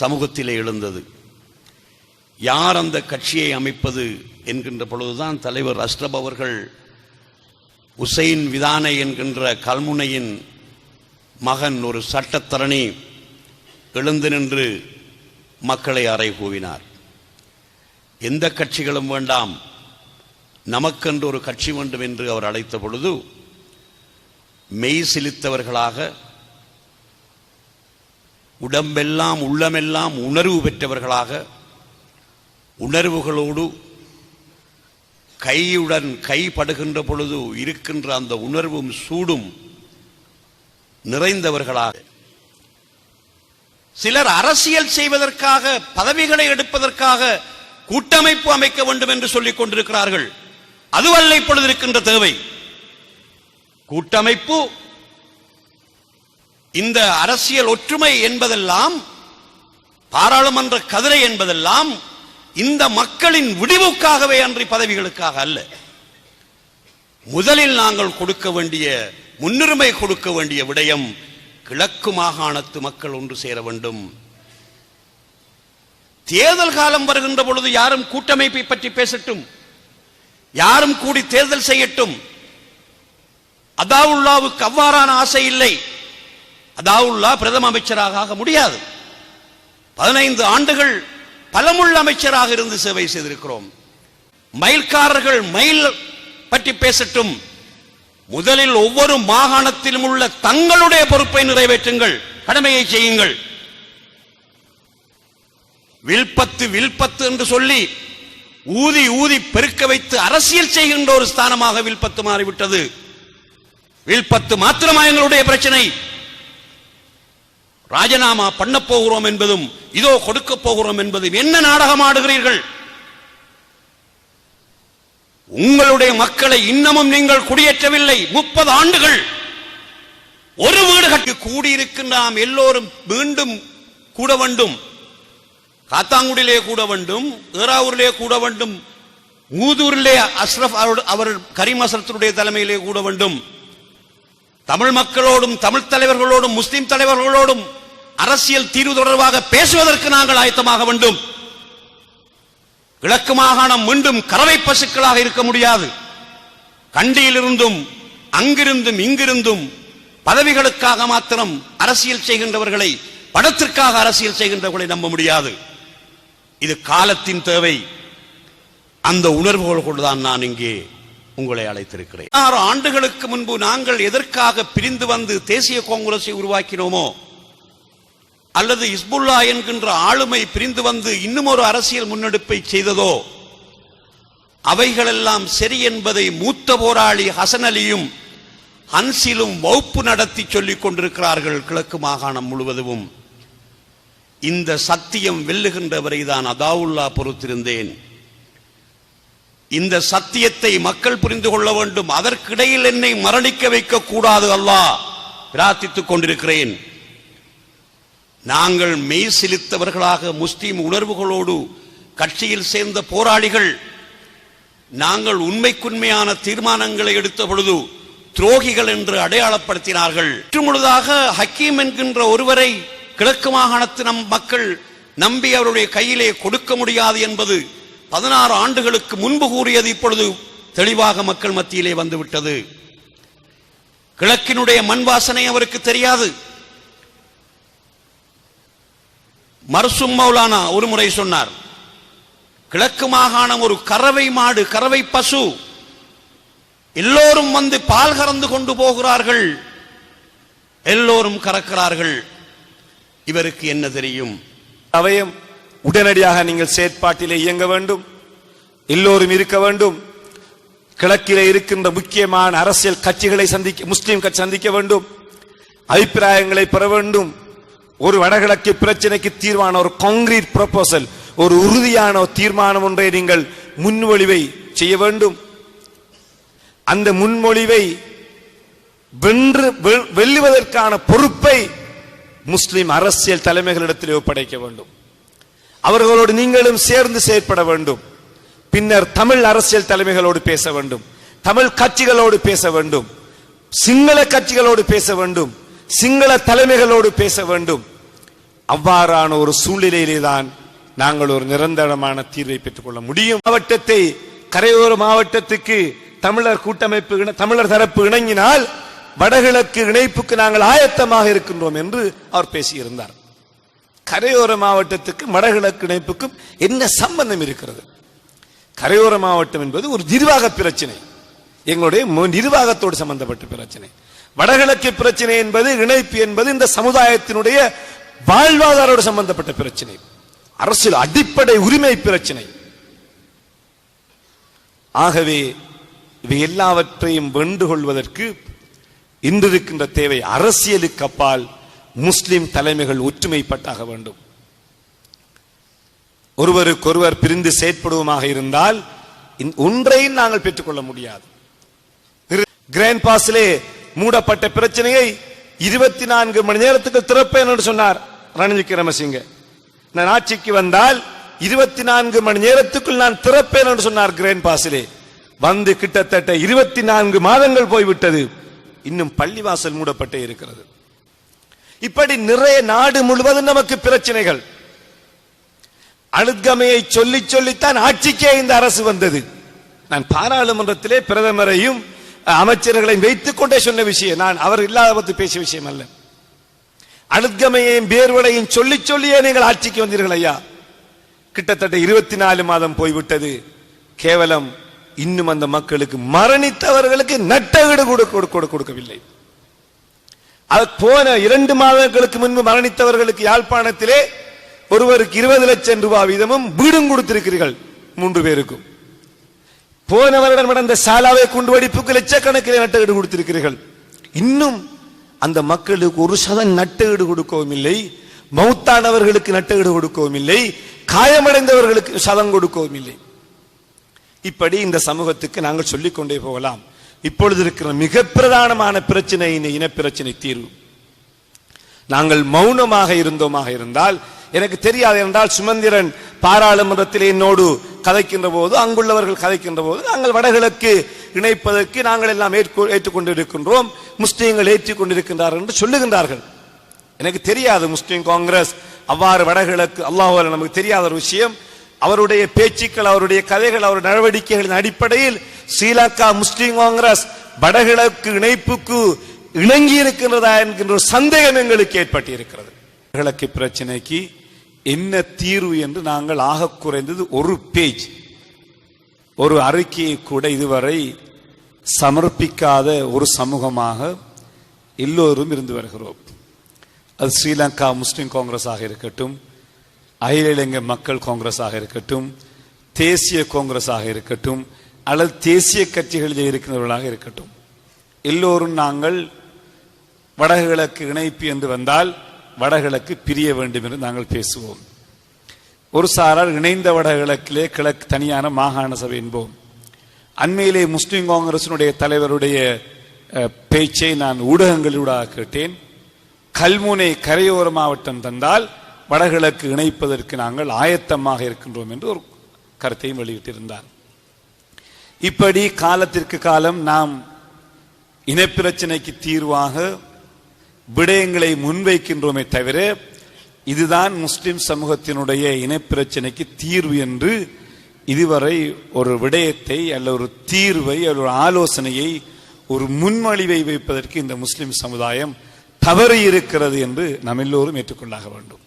சமூகத்திலே எழுந்தது. யார் அந்த கட்சியை அமைப்பது என்கின்ற பொழுதுதான் தலைவர் அஷ்ரப் அவர்கள் உசைன் விதானை என்கின்ற கல்முனையின் மகன் ஒரு சட்டத்தரணி எழுந்து நின்று மக்களை அறை கூவினார். எந்த கட்சிகளும் வேண்டாம் நமக்கென்று ஒரு கட்சி வேண்டும் என்று அவர் அழைத்த பொழுது மெய் சிலித்தவர்களாக உடம்பெல்லாம் உள்ளமெல்லாம் உணர்வு பெற்றவர்களாக உணர்வுகளோடு கையுடன் கைப்படுகின்ற பொழுது இருக்கின்ற அந்த உணர்வும் சூடும் நிறைந்தவர்களாக. சிலர் அரசியல் செய்வதற்காக பதவிகளை எடுப்பதற்காக கூட்டமைப்பு அமைக்க வேண்டும் என்று சொல்லிக் கொண்டிருக்கிறார்கள். அதுவல்ல இப்பொழுது இருக்கின்ற தேவை. கூட்டமைப்பு இந்த அரசியல் ஒற்றுமை என்பதெல்லாம் பாராளுமன்ற கதிரை என்பதெல்லாம் இந்த மக்களின் விடிவுக்காகவே அன்றி பதவிகளுக்காக அல்ல. முதலில் நாங்கள் கொடுக்க வேண்டிய முன்னுரிமை கொடுக்க வேண்டிய விடயம் கிழக்கு மாகாணத்து மக்கள் ஒன்று சேர வேண்டும். தேர்தல் காலம் வருகின்ற பொழுது யாரும் கூட்டமைப்பை பற்றி பேசட்டும். யாரும் கூடி தேர்தல் செய்யட்டும். அதாவுல்லாவுக்கு அவ்வாறான ஆசை இல்லை. அதாவுல்லா பிரதம அமைச்சராக ஆக முடியாது. பதினைந்து ஆண்டுகள் பலமுள்ள அமைச்சராக இருந்து சேவை செய்திருக்கிறோம். மயில்காரர்கள் மயில் பற்றி பேசட்டும். முதலில் ஒவ்வொரு மாகாணத்திலும் உள்ள தங்களுடைய பொறுப்பை நிறைவேற்றுங்கள். கடமையை செய்யுங்கள். வில்பத்து வில்பத்து என்று சொல்லி ஊதி ஊதி பெருக்க வைத்து அரசியல் செய்கின்ற ஒரு ஸ்தானமாக வில்பத்து மாறிவிட்டது. வில்பத்து மாத்திரமா எங்களுடைய பிரச்சனை. ராஜினாமா பண்ண போகிறோம் என்பதும் இதோ கொடுக்க போகிறோம் என்பதும் என்ன நாடகம் ஆடுகிறீர்கள் உங்களுடைய மக்களை இன்னமும் நீங்கள் குடியேற்றவில்லை. முப்பது ஆண்டுகள். ஒரு வீடு கட்டி கூடியிருக்கின்ற நாம் எல்லோரும் மீண்டும் கூட வேண்டும். காத்தாங்குடியிலே கூட வேண்டும் ஏறாவூரிலே கூட வேண்டும் மூதூரிலே அஸ்ரப் அவர் கரீம் அஸ்ரத்தினுடைய தலைமையிலே கூட வேண்டும். தமிழ் மக்களோடும் தமிழ் தலைவர்களோடும் முஸ்லிம் தலைவர்களோடும் அரசியல் தீர்வு தொடர்பாக பேசுவதற்கு நாங்கள் ஆயத்தமாக வேண்டும். கிழக்கு மாகாணம் மீண்டும் கறவை பசுக்களாக இருக்க முடியாது. கண்டியிலிருந்தும் அங்கிருந்தும் இங்கிருந்தும் பதவிகளுக்காக மாத்திரம் அரசியல் செய்கின்றவர்களை படத்திற்காக அரசியல் செய்கின்றவர்களை நம்ப முடியாது. இது காலத்தின் தேவை. அந்த உணர்வுகள் கொண்டுதான் நான் இங்கே உங்களை அழைத்திருக்கிறேன். ஆறு ஆண்டுகளுக்கு முன்பு நாங்கள் எதற்காக பிரிந்து வந்து தேசிய காங்கிரஸை உருவாக்கினோமோ அல்லது இஸ்புல்லா என்கின்ற ஆளுமை பிரிந்து வந்து இன்னும் ஒரு அரசியல் முன்னெடுப்பை செய்ததோ அவைகளெல்லாம் சரி என்பதை மூத்த போராளி ஹசன் அலியும் ஹன்சிலும் வகுப்பு நடத்தி சொல்லிக் கொண்டிருக்கிறார்கள் கிழக்கு மாகாணம் முழுவதும். இந்த சத்தியம் வெல்லுகின்ற வரைதான் அதாவுல்லா பொறுத்திருந்தேன். இந்த சத்தியத்தை மக்கள் புரிந்து கொள்ள வேண்டும். அதற்கிடையில் என்னை மரணிக்க வைக்க கூடாது அல்லாஹ். பிரார்த்தித்துக் கொண்டிருக்கிறேன். நாங்கள் மெய் சிலித்தவர்களாக முஸ்லீம் உணர்வுகளோடு கட்சியில் சேர்ந்த போராளிகள் நாங்கள் உண்மைக்குண்மையான தீர்மானங்களை எடுத்த பொழுது துரோகிகள் என்று அடையாளப்படுத்தினார்கள். முழுதாக ஹக்கீம் என்கின்ற ஒருவரை கிழக்கு மாகாணத்து நம் மக்கள் நம்பி அவருடைய கையிலே கொடுக்க முடியாது என்பது பதினாறு ஆண்டுகளுக்கு முன்பு கூறியது இப்பொழுது தெளிவாக மக்கள் மத்தியிலே வந்துவிட்டது. கிழக்கினுடைய மண் வாசனை அவருக்கு தெரியாது. மர்சும் மௌலானா ஒரு முறை சொன்னார் கிழக்கு மாகாணம் ஒரு கறவை மாடு கறவை பசு. எல்லோரும் வந்து பால் கறந்து கொண்டு போகிறார்கள். எல்லோரும் கறக்கிறார்கள். இவருக்கு என்ன தெரியும்? அவையும் உடனடியாக நீங்கள் செயற்பாட்டிலே இயங்க வேண்டும். எல்லோரும் இருக்க வேண்டும். கிழக்கிலே இருக்கின்ற முக்கியமான அரசியல் கட்சிகளை சந்திக்க முஸ்லீம் கட்சி சந்திக்க வேண்டும். அபிப்பிராயங்களை பெற வேண்டும். ஒரு வடகிழக்கு பிரச்சனைக்கு தீர்வான ஒரு கான்கிரீட் ப்ரொபோசல் ஒரு உறுதியான ஒரு தீர்மானம் ஒன்றை நீங்கள் முன்மொழிவை செய்ய வேண்டும். அந்த முன்மொழிவை வென்று வெல்லுவதற்கான பொறுப்பை முஸ்லிம் அரசியல் தலைமைகளிடத்தில் ஒப்படைக்க வேண்டும். அவர்களோடு நீங்களும் சேர்ந்து செயற்பட வேண்டும். பின்னர் தமிழ் அரசியல் தலைமைகளோடு பேச வேண்டும். தமிழ் கட்சிகளோடு பேச வேண்டும். சிங்கள கட்சிகளோடு பேச வேண்டும். சிங்கள தலைமைகளோடு பேச வேண்டும். அவ்வாறான ஒரு சூழ்நிலையிலே தான் நாங்கள் ஒரு நிரந்தரமான தீர்வை பெற்றுக்கொள்ள முடியும். மாவட்டத்தை கரையோர மாவட்டத்துக்கு தமிழர் கூட்டமைப்பு தமிழர் தரப்பு இணங்கினால் வடகிழக்கு இணைப்புக்கு நாங்கள் ஆயத்தமாக இருக்கின்றோம் என்று அவர் பேசியிருந்தார். கரையோர மாவட்டத்துக்கும் வடகிழக்கு இணைப்புக்கும் என்ன சம்பந்தம் இருக்கிறது? கரையோர மாவட்டம் என்பது ஒரு நிர்வாக பிரச்சனை. எங்களுடைய நிர்வாகத்தோடு சம்பந்தப்பட்ட பிரச்சனை. வடகிழக்கு பிரச்சனை என்பது இணைப்பு என்பது இந்த சமுதாயத்தினுடைய வாழ்வாதாரோடு சம்பந்தப்பட்ட பிரச்சனை. அரசியல் அடிப்படை உரிமை பிரச்சனை. ஆகவே இவை எல்லாவற்றையும் வென்று கொள்வதற்கு இன்று தேவை அரசியலுக்கு அப்பால் முஸ்லிம் தலைமைகள் ஒற்றுமைப்பட்டாக வேண்டும். ஒருவருக்கொருவர் பிரிந்து செயற்படுவோமாக இருந்தால் ஒன்றையும் நாங்கள் பெற்றுக்கொள்ள முடியாது. கிராண்ட் பாஸிலே மூடப்பட்ட பிரச்சனையை இருபத்தி நான்கு மணி நேரத்துக்கு திறப்பேன் என்று சொன்னார் ரணில் விக்ரமசிங்க நான் ஆட்சிக்கு வந்தால் இருபத்தி நான்கு மணி நேரத்துக்குள் நான் திறப்பேன் என்று சொன்னார் கிரேன் பாசிலே. வந்து கிட்டத்தட்ட இருபத்தி நான்கு மாதங்கள் போய்விட்டது. இன்னும் பள்ளிவாசல் மூடப்பட்டே இருக்கிறது. இப்படி நிறைய நாடு முழுவதும் நமக்கு பிரச்சனைகள். அழுத்கமையை சொல்லி சொல்லித்தான் ஆட்சிக்கே இந்த அரசு வந்தது. நான் பாராளுமன்றத்திலே பிரதமரையும் அமைச்சர்களை வைத்துக் கொண்டே சொன்ன விஷயம் நான் அவர் இல்லாத பத்து பேசிய விஷயம் அல்ல. அழுத்கமையையும் பேர்வடையும் சொல்லி சொல்லியே நீங்கள் ஆட்சிக்கு வந்தீர்கள் ஐயா. கிட்டத்தட்ட இருபத்தி நாலு மாதம் போய்விட்டது. கேவலம் இன்னும் அந்த மக்களுக்கு மரணித்தவர்களுக்கு நட்டகீடு கொடுக்கவில்லை. அது போன இரண்டு மாதங்களுக்கு முன்பு மரணித்தவர்களுக்கு யாழ்ப்பாணத்திலே ஒருவருக்கு இருபது லட்சம் ரூபாய் வீதமும் வீடும் கொடுத்திருக்கிறீர்கள் மூன்று பேருக்கும். போன வருடம் நடந்த சாலாவை குண்டு வெடிப்புக்கு லட்சக்கணக்கிலே நட்டஈடு கொடுத்திருக்கிறீர்கள். இன்னும் அந்த மக்களுக்கு ஒரு சதம் நட்டஈடு கொடுக்கவும் இல்லை. மௌத்தானவர்களுக்கு நட்டஈடு கொடுக்கவும் இல்லை. காயமடைந்தவர்களுக்கு சதம் கொடுக்கவும் இல்லை. இப்படி இந்த சமூகத்துக்கு நாங்கள் சொல்லிக்கொண்டே போகலாம். இப்பொழுது இருக்கிற மிக பிரதானமான பிரச்சனை இந்த இனப்பிரச்சனை தீர்வு. நாங்கள் மௌனமாக இருந்தோமாக இருந்தால் எனக்கு தெரியாது என்றால் சுமந்திரன் பாராளுமன்றத்தில் என்னோடு கதைக்கின்ற போது அங்குள்ளவர்கள் கதைக்கின்ற போது நாங்கள் வடகிழக்கு இணைப்பதற்கு நாங்கள் எல்லாம் ஏற்றுக்கொண்டிருக்கின்றோம் முஸ்லீம்கள் ஏற்றுக்கொண்டிருக்கின்றார்கள் என்று சொல்லுகின்றார்கள். எனக்கு தெரியாது முஸ்லீம் காங்கிரஸ் அவ்வாறு வடகிழக்கு அல்லாஹ் நமக்கு தெரியாத ஒரு விஷயம். அவருடைய பேச்சுக்கள் அவருடைய கதைகள் அவருடைய நடவடிக்கைகளின் அடிப்படையில் ஸ்ரீலங்கா முஸ்லீம் காங்கிரஸ் வடகிழக்கு இணைப்புக்கு இணங்கி இருக்கின்றதா என்கின்ற சந்தேகம் எங்களுக்கு ஏற்பட்டிருக்கிறது. கிழக்கு பிரச்சனைக்கு என்ன தீர்வு என்று நாங்கள் ஆக குறைந்தது ஒரு பேஜ். ஒரு அறிக்கையை கூட இதுவரை சமர்ப்பிக்காத ஒரு சமூகமாக எல்லோரும் இருந்து வருகிறோம். அது ஸ்ரீலங்கா முஸ்லிம் காங்கிரஸாக இருக்கட்டும் அகில இலங்கை மக்கள் காங்கிரஸாக இருக்கட்டும் தேசிய காங்கிரஸாக இருக்கட்டும் அல்லது தேசிய கட்சிகளில் இருக்கிறவர்களாக இருக்கட்டும். எல்லோரும் நாங்கள் வடகிழக்கு இணைப்பு என்று வந்தால் வடகிழக்கு பிரிய வேண்டும் என்று நாங்கள் பேசுவோம். ஒரு சாரார் இணைந்த வடகிழக்கிலே கிழக்கு தனியான மாகாண சபை என்போம். அண்மையிலே முஸ்லிம் காங்கிரசினுடைய தலைவருடைய பேச்சை நான் ஊடகங்களிலூடாக கேட்டேன். கல்முனை கரையோர மாவட்டம் தந்தால் வடகிழக்கு இணைப்பதற்கு நாங்கள் ஆயத்தமாக இருக்கின்றோம் என்று ஒரு கருத்தையும் வெளியிட்டிருந்தார். இப்படி காலத்திற்கு காலம் நாம் இனப்பிரச்சனைக்கு தீர்வாக விடயங்களை முன்வைக்கின்றோமே தவிர இதுதான் முஸ்லிம் சமூகத்தினுடைய இனப்பிரச்சனைக்கு தீர்வு என்று இதுவரை ஒரு விடயத்தை அல்ல ஒரு தீர்வை அல்ல ஒரு ஆலோசனையை ஒரு முன்மொழிவை வைப்பதற்கு இந்த முஸ்லிம் சமுதாயம் தவறி இருக்கிறது என்று நாம் எல்லோரும் ஏற்றுக்கொள்ளாக வேண்டும்.